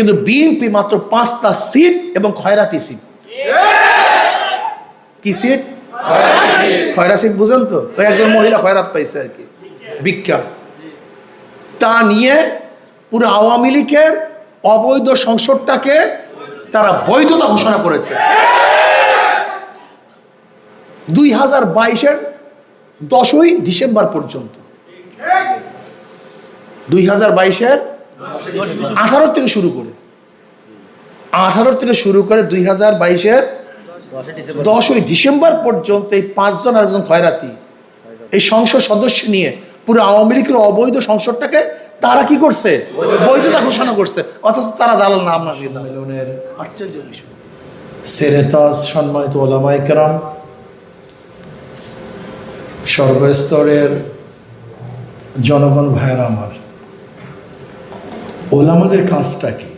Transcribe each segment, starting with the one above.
কিন্তু বিএনপি মাত্র পাঁচটা সিট এবং খয়রাতি সিট। কি সিট? খয়রা সিট, বুঝেন তো? ওই একজন মহিলা খয়রাত পাইছে আর কি। বিখ্যাত। তা নিয়ে পুরো আওয়ামী লীগের অবৈধ সংসদটাকে তারা বৈধতা ঘোষণা করেছে। দুই হাজার বাইশের দশই ডিসেম্বর পর্যন্ত। দুই হাজার বাইশের আঠারো থেকে শুরু করে। আঠারো থেকে শুরু করে দুই হাজার বাইশের দশই ডিসেম্বর। পর্যন্ত এই পাঁচজন আর একজন খয়রাতি। এই সংসদ সদস্য নিয়ে পুরো আওয়ামী লীগের অবৈধ সংসদটাকে তারা কি করছে? বৈধতা ঘোষণা করছে। অথচ তারা দালাল নাম না মিলনের আশ্চর্য বিষয়। সেরেতাস সম্মানিত ওলামাই কেরাম সর্বস্তরের জনগণ ভাইয়েরা আমার ওলামাদের কাজটা কি?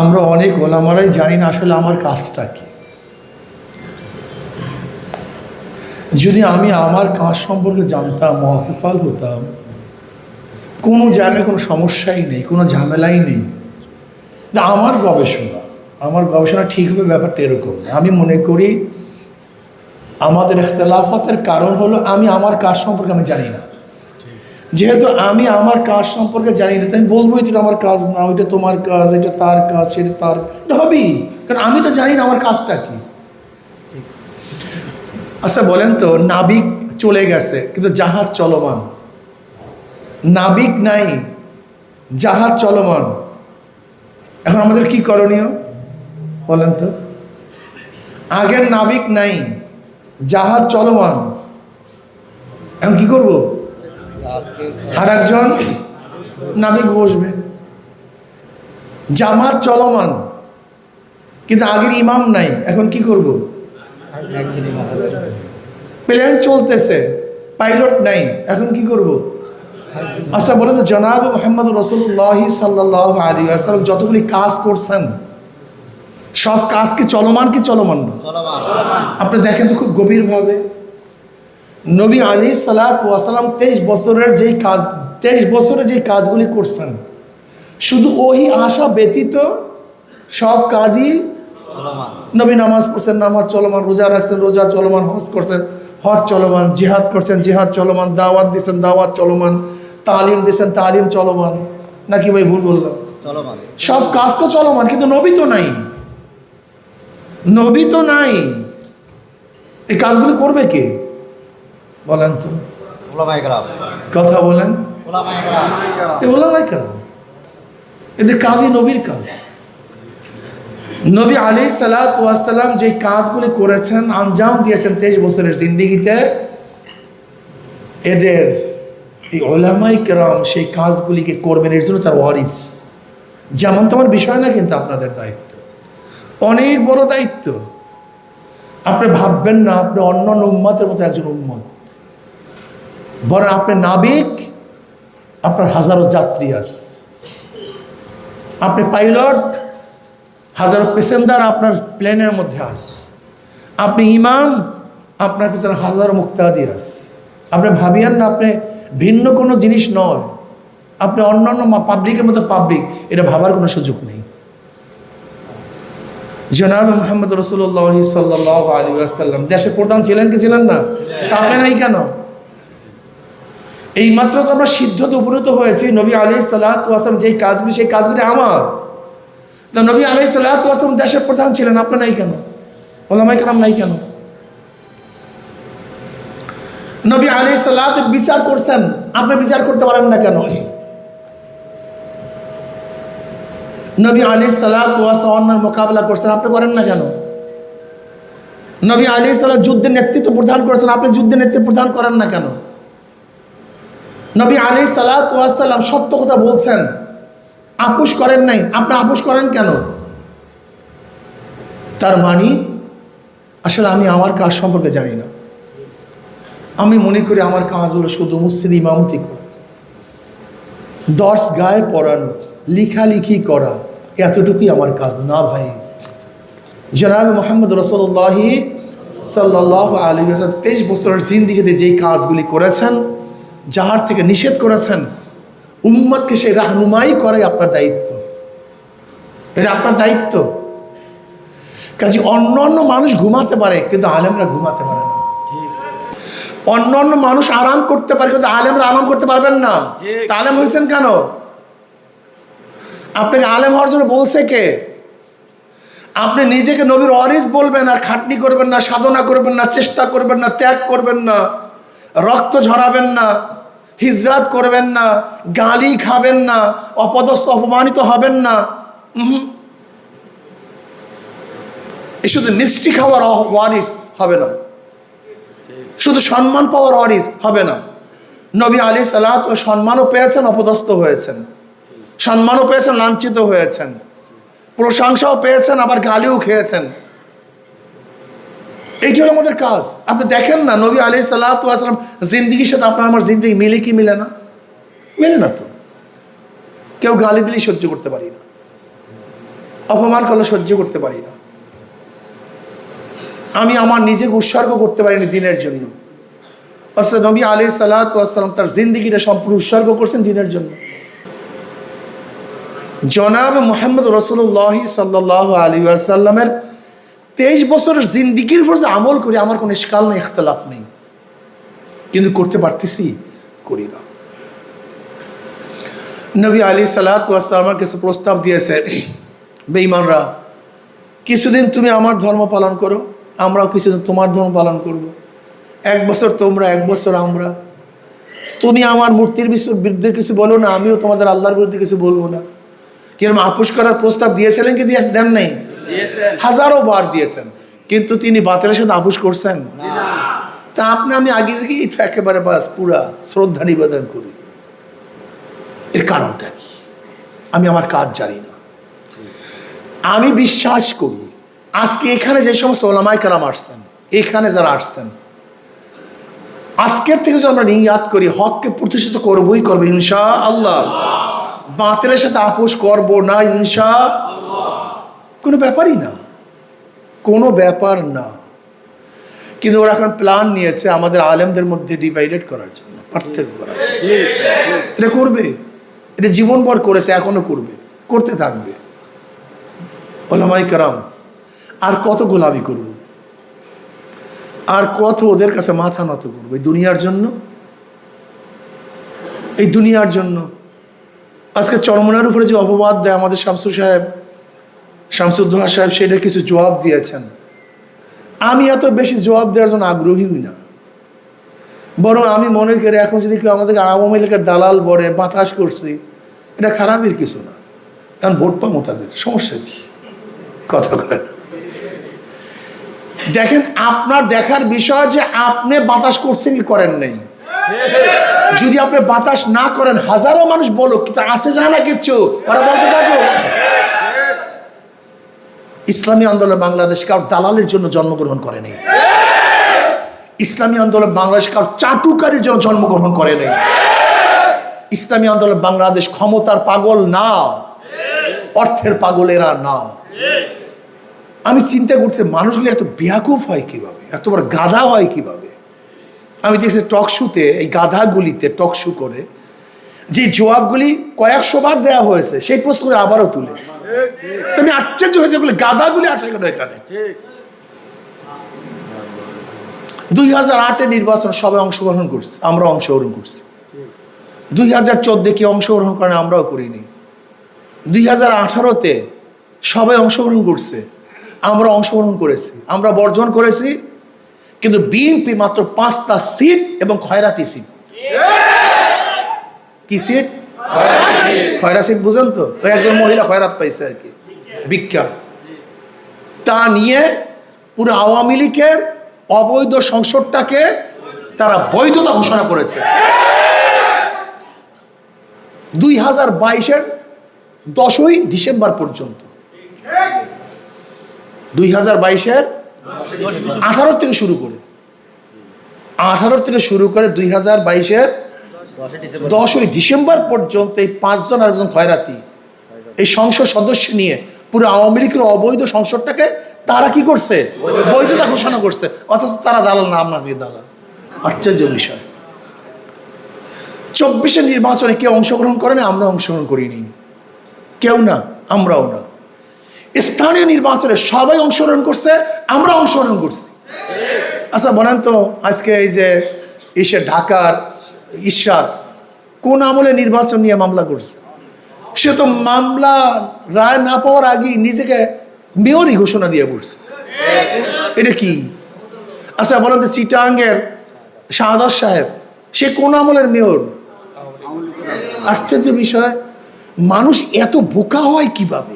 আমরা অনেক ওলামারাই জানি না আসলে আমার কাজটা কি। যদি আমি আমার কাজ সম্পর্কে জানতাম মহফাল হতাম, কোনো জায়গায় কোনো সমস্যাই নেই, কোনো ঝামেলাই নেই। না, আমার গবেষণা আমার গবেষণা ঠিক হবে ব্যাপারটা এরকম। আমি মনে করি আমাদের ইখতলাফাতের কারণ হলো আমি আমার কাজ সম্পর্কে আমি জানি না। যেহেতু আমি আমার কাজ সম্পর্কে জানি না, তাই আমি বলব এটা আমার কাজ না, ওইটা তোমার কাজ, এটা তার কাজ, সেটা তার, এটা হবেই। কারণ আমি তো জানি না আমার কাজটা কি। আচ্ছা বলেন তো, নাবিক চলে গেছে, কিন্তু জাহাজ চলমান। নাবিক নাই, জাহাজ চলমান। এখন আমাদের কি করণীয়? বলেন তো। আগের নাবিক নাই, জাহাজ চলমান। এখন কি করব? আর একজন নাবিক বসবে। জামাত চলমান কিন্তু আগের ইমাম নাই এখন কি করব? প্লেন চলতেছে পাইলট নাই এখন কি করব? আচ্ছা বলেন তো জনাব মোহাম্মদ রসুল্লাহ সাল্লাহ আলী আসসালাম যতগুলি কাজ করছেন সব কাজ কি চলমান কি চলমান না? আপনি দেখেন তো খুব গভীরভাবে। নবী আলী সালাত ওয়াসালাম তেইশ বছরের যেই কাজ তেইশ বছরে যেই কাজগুলি করছেন শুধু ওই আশা ব্যতীত সব কাজই নবী নামাজ পড়ছেন নামাজ চলমান রোজা রাখছেন রোজা চলমান হজ করছেন হজ চলমান জিহাদ করছেন জিহাদ চলমান দাওয়াত দিচ্ছেন দাওয়াত চলমান তালিম দিচ্ছেন তালিম চলমান। নাকি ভাই ভুল বললাম? সব কাজ তো চলমান কিন্তু নবী তো নাই। নবী তো নাই। এই কাজগুলি করবে কে? বলেন তো। কথা বলেন। ওলামাই এদের কাজই নবীর কাজ। নবী আলী সালাতাম যে কাজগুলি করেছেন আঞ্জাম দিয়েছেন তেইশ বছরের জিন্দিগিতে এদের এই ওলামাই কেরাম সেই কাজগুলিকে করবেন এর জন্য তার ওয়ারিস। যেমন তেমন বিষয় না কিন্তু আপনাদের দায়িত্ব। অনেক বড় দায়িত্ব। আপনি ভাববেন না আপনি অন্য অন্য উম্মতের মতো একজন উম্মত। বরং আপনি নাবিক আপনার হাজারো যাত্রী আস আপনি পাইলট হাজারো প্যাসেঞ্জার আপনার প্লেনের মধ্যে আস আপনি ইমাম আপনার পিছনে হাজারো মুক্তাদি আস আপনি ভাবিয়েন না আপনি ভিন্ন কোনো জিনিস নয়। আপনি অন্যান্য পাবলিকের মতো পাবলিক এটা ভাবার কোনো সুযোগ নেই। জনাব মোহাম্মদ রসুল্লাহ সাল্লাহ আলী আসাল্লাম দেশের প্রধান ছিলেন কি ছিলেন না? তা আপনি নাই কেন? এইমাত্র তো আমরা সিদ্ধতে উপনীত হয়েছি, নবী আলি সাল্লাহাম যেই কাজগুলি, সেই কাজগুলি আমার। তা নবী আলি সাল্লাহাম দেশের প্রধান ছিলেন, আপনার নাই কেন? ওলামাই কালাম নাই কেন? নবী আলি সাল্লাহ বিচার করছেন, আপনি বিচার করতে পারেন না কেন? নবী আলী সাল্লাহার মোকাবেলা করছেন, আপনি করেন না কেন? নবী আলি সাল্লাহ যুদ্ধের নেতৃত্ব প্রদান করেছেন, আপনি যুদ্ধের নেতৃত্ব প্রদান করেন না কেন? নবী আলী সাল্লাম সত্য কথা বলছেন। আপুস করেন নাই। আপনি আপুস করেন কেন? তার মানি, আসলে আমি আমার কাজ সম্পর্কে জানি না। আমি মনে করি আমার কাজ হলো শুধু মুসিদ ইমামতি করা। দশ গায়ে পড়ানো, লিখালিখি করা, এতটুকুই আমার কাজ না ভাই। জনাব মোহাম্মদ রসল্লাহি সাল্লাহ আলী তেইশ বছরের জিন্দিগিতে যেই কাজগুলি করেছেন যাহার থেকে নিষেধ করেছেন উম্মতকে সে রাহনুমাই করাই আপনার দায়িত্ব। এটা আপনার দায়িত্ব। কাজে অন্য অন্য মানুষ ঘুমাতে পারে কিন্তু আলেমরা ঘুমাতে পারে না। অন্য অন্য মানুষ আরাম করতে পারে কিন্তু আলেমরা আরাম করতে পারবেন না। তা আলেম হয়েছেন কেন? আপনাকে আলেম হওয়ার জন্য বলছে কে? আপনি নিজেকে নবীর অরিস বলবেন আর খাটনি করবেন না সাধনা করবেন না চেষ্টা করবেন না ত্যাগ করবেন না। রক্ত ঝরাবেন না, হিজরাত করবেন না, গালি খাবেন না, অপদস্থ, অপমানিত হবেন না। এ শুধু মিষ্টি খাওয়ার ওয়ারিস হবে না। শুধু সম্মান পাওয়ার ওয়ারিস হবে না। নবী আলী সালাত ও সম্মানও পেয়েছেন, অপদস্থ হয়েছেন। সম্মানও পেয়েছেন, লাঞ্ছিত হয়েছেন। প্রশংসাও পেয়েছেন, আবার গালিও খেয়েছেন। এইটা হলো আমাদের কাজ। আপনি দেখেন না, নবী আলি সাল্লাম জিন্দিগির সাথে আপনার আমার জিন্দিগি মিলে কি মিলে না? মেলে না তো। কেউ গালি দিলেই সহ্য করতে পারি না। অপমান করলে সহ্য করতে পারি না। আমি আমার নিজেকে উৎসর্গ করতে পারিনি দিনের জন্য। অথচ নবী আলি সাল্লাম তার জিন্দিগিটা সম্পূর্ণ উৎসর্গ করছেন দিনের জন্য। জনাব মোহাম্মদ রসুল্লাহ সাল্লাহ আলী আসাল্লামের তেইশ বছরের জিন্দিগির উপর যদি আমল করি, আমার কোনো ইস্কাল নেই, ইখতলাফ নেই। কিন্তু করতে পারতেছি? করি না। নবী আলী সাল্লামের কাছে প্রস্তাব দিয়েছে। বেঈমানরা, কিছুদিন তুমি আমার ধর্ম পালন করো, আমরাও কিছুদিন তোমার ধর্ম পালন করব। এক বছর তোমরা, এক বছর আমরা। তুমি আমার মূর্তির বিরুদ্ধে কিছু বলো না, আমিও তোমাদের আল্লাহর বিরুদ্ধে কিছু বলব না। কিরম আপোষ করার প্রস্তাব দিয়েছিলেন কি দিয়ে দেন নাই? হাজারো বার দিয়েছেন। কিন্তু তিনি বাতিলের সাথে করছেন? তা আপনি আমি আগে থেকেই তো একেবারে বাস পুরা শ্রদ্ধা নিবেদন করি। এর কারণটা কি? আমি আমার কাজ জানি না। আমি বিশ্বাস করি আজকে এখানে যে সমস্ত ওলামাই কারাম আসছেন এখানে যারা আসছেন আজকের থেকে যদি আমরা নিয়াত করি হককে প্রতিষ্ঠিত করবই করব ইনশা আল্লাহ বাতিলের সাথে আপোষ করব না ইনশা কোনো ব্যাপারই না। কোনো ব্যাপার না। কিন্তু ওরা এখন প্ল্যান নিয়েছে আমাদের আলেমদের মধ্যে ডিভাইডেড করার জন্য পার্থক্য করার জন্য। এটা করবে। এটা জীবনভর করেছে এখনও করবে। করতে থাকবে। ওলামাই কারাম আর কত গোলামি করব? আর কত ওদের কাছে মাথা নত করব? এই দুনিয়ার জন্য? এই দুনিয়ার জন্য? আজকে চরমনার উপরে যে অপবাদ দেয় আমাদের শামসু সাহেব শামসুদ্দোহা সাহেব সেটা কিছু জবাব দিয়েছেন। আমি এত বেশি জবাব দেওয়ার জন্য আগ্রহীই না। বরং আমি মনে করি এখন যদি কেউ আমাদেরকে আওয়ামী লীগের দালাল বলে, বাতাস করছি, এটা খারাপের কিছু না। কারণ ভোট পাবো তাদের, সমস্যা কি? কথা করেন দেখেন, আপনার দেখার বিষয় যে আপনি বাতাস করছেন কি করেন নাই। যদি আপনি বাতাস না করেন, হাজারো মানুষ বলো কিন্তু আসে যায় না কিচ্ছু ওরা বলতে থাকো ইসলামী আন্দোলন বাংলাদেশ কারও দালালের জন্য জন্মগ্রহণ করে নেই। ইসলামী আন্দোলন বাংলাদেশ কারও চাটুকারের জন্য জন্মগ্রহণ করে নেই। ইসলামী আন্দোলন বাংলাদেশ ক্ষমতার পাগল না অর্থের পাগলেরা না আমি চিন্তা করছি, মানুষগুলো এত বেয়াকুফ হয় কীভাবে? এত বড় গাধা হয় কীভাবে? আমি দেখছি টক শুতে, এই গাধাগুলিতে টক শু করে যে জবাবগুলি কয়েকশো বার দেওয়া হয়েছে, সেই প্রশ্নগুলি আবারও তুলে। তো আমি আশ্চর্য হয়েছে গাদাগুলি আছে কেন এখানে। দুই হাজার আটে নির্বাচন সবাই অংশগ্রহণ করছে, আমরা অংশগ্রহণ করছি। দুই হাজার চোদ্দে কি অংশগ্রহণ করেন আমরাও করিনি। দুই হাজার আঠারোতে সবাই অংশগ্রহণ করছে, আমরা অংশগ্রহণ করেছি, আমরা বর্জন করেছি, কিন্তু বিএনপি মাত্র পাঁচটা সিট এবং খয়রাতি সিট। কি সিট খয়রা সিট বুঝেন তো? ওই একজন মহিলা খয়রাত পাইছে আর কি। ভিক্ষা। তা নিয়ে পুরো আওয়ামী লীগের অবৈধ সংসদটাকে তারা বৈধতা ঘোষণা করেছে। দুই হাজার বাইশের দশই ডিসেম্বর পর্যন্ত। দুই হাজার বাইশের আঠারো থেকে শুরু করে। আঠারো থেকে শুরু করে দুই হাজার বাইশের দশই ডিসেম্বর। পর্যন্ত এই পাঁচজন আর একজন খয়রাতি। এই সংসদ সদস্য নিয়ে পুরো আওয়ামী লীগের অবৈধ সংসদটাকে তারা কি করছে? বৈধতা। ঘোষণা করছে। অথচ তারা দালাল না নিয়ে দালাল। আশ্চর্য বিষয়। চব্বিশের নির্বাচনে কেউ অংশগ্রহণ করে না আমরা অংশগ্রহণ করিনি। কেউ না আমরাও না। স্থানীয় নির্বাচনে সবাই অংশগ্রহণ করছে আমরা অংশগ্রহণ করছি। আচ্ছা বলেন তো আজকে এই যে এসে ঢাকার ঈশ্বর কোন আমলে নির্বাচন নিয়ে মামলা করছে? সে তো মামলা রায় না পাওয়ার আগেই নিজেকে মেয়রই ঘোষণা দিয়ে পড়ছে এটা কি? আচ্ছা বলেন তো চিটাঙ্গের শাহাদ সাহেব, সে কোন আমলের মেয়র? আশ্চর্য বিষয়, মানুষ এত বোকা হয় কীভাবে?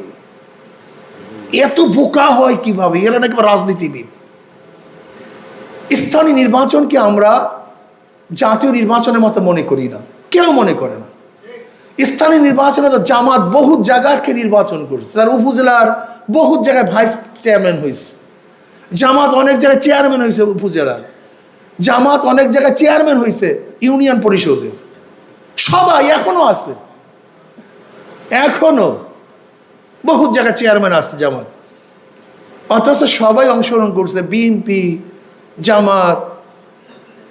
এত বোকা হয় কীভাবে? এরা নাকি রাজনীতিবিদ। স্থানীয় নির্বাচনকে আমরা জাতীয় নির্বাচনের মতো মনে করি না। কেউ মনে করে না। স্থানীয় নির্বাচনে তো জামাত বহু জায়গাকে নির্বাচন করছে। তার উপজেলার বহু জায়গায় ভাইস চেয়ারম্যান হয়েছে। জামাত অনেক জায়গায় চেয়ারম্যান হয়েছে উপজেলার। জামাত অনেক জায়গায় চেয়ারম্যান হয়েছে ইউনিয়ন পরিষদের। সবাই এখনও আছে। এখনও বহু জায়গায় চেয়ারম্যান আছে জামাত। অথচ সবাই অংশগ্রহণ করছে। বিএনপি, জামাত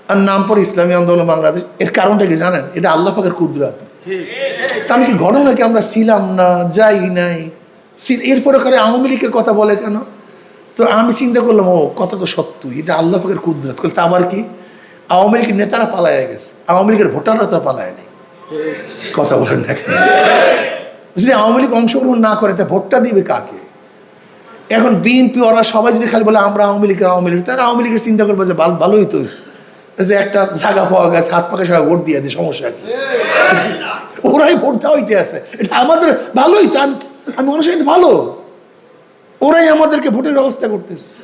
আর নাম পরে ইসলামী আন্দোলন বাংলাদেশ। এর কারণটা কি জানেন? এটা আল্লাহ পাকের তা আমি কি ঘটনা কি আমরা ছিলাম না, যাই নাই? এরপরে করে আওয়ামী লীগের কথা বলে কেন? তো আমি চিন্তা করলাম, ও, কথা তো সত্য, এটা আল্লাহ পাকের কুদরত। তা আবার কি? আওয়ামী লীগের নেতারা পালায় গেছে। আওয়ামী লীগের ভোটাররা তো পালায় নেই। কথা বলেন না কেন? যদি আওয়ামী লীগ অংশগ্রহণ না করে, তা ভোটটা দিবে কাকে? এখন বিএনপি ওরা সবাই যদি খালি বলে, আমরা আওয়ামী লীগের আওয়ামী লীগ তারা আওয়ামী লীগের চিন্তা করবে যে, ভালো- ভালোই তো হয়েছে। যে একটা জায়গা পাওয়া গেছে, হাত পাকে সবাই ভোট দিয়ে দেয়, সমস্যা কি? ওরাই ভোট হইতে আছে। এটা আমাদের ভালোই তো, আমি আমি মনে হয় ভালো। ওরাই আমাদেরকে ভোটের ব্যবস্থা করতেছে।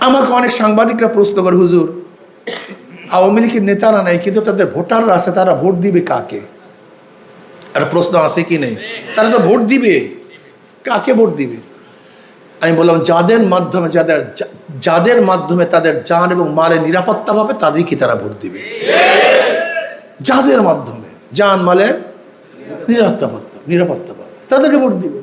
আমাকে অনেক সাংবাদিকরা প্রশ্ন করে, হুজুর, আওয়ামী লীগের নেতারা নাই, কিন্তু তাদের ভোটাররা আছে, তারা ভোট দিবে কাকে? একটা প্রশ্ন আছে কি নেই? তারা তো ভোট দিবে। কাকে ভোট দিবে? আমি বললাম, যাদের মাধ্যমে, যাদের যাদের মাধ্যমে তাদের যান এবং মালের নিরাপত্তা পাবে তাদেরকে তারা ভোট দিবে। যাদের মাধ্যমে যান, মালের নিরাপত্তা পাত্তা নিরাপত্তা পাবে, তাদেরকে ভোট দিবে।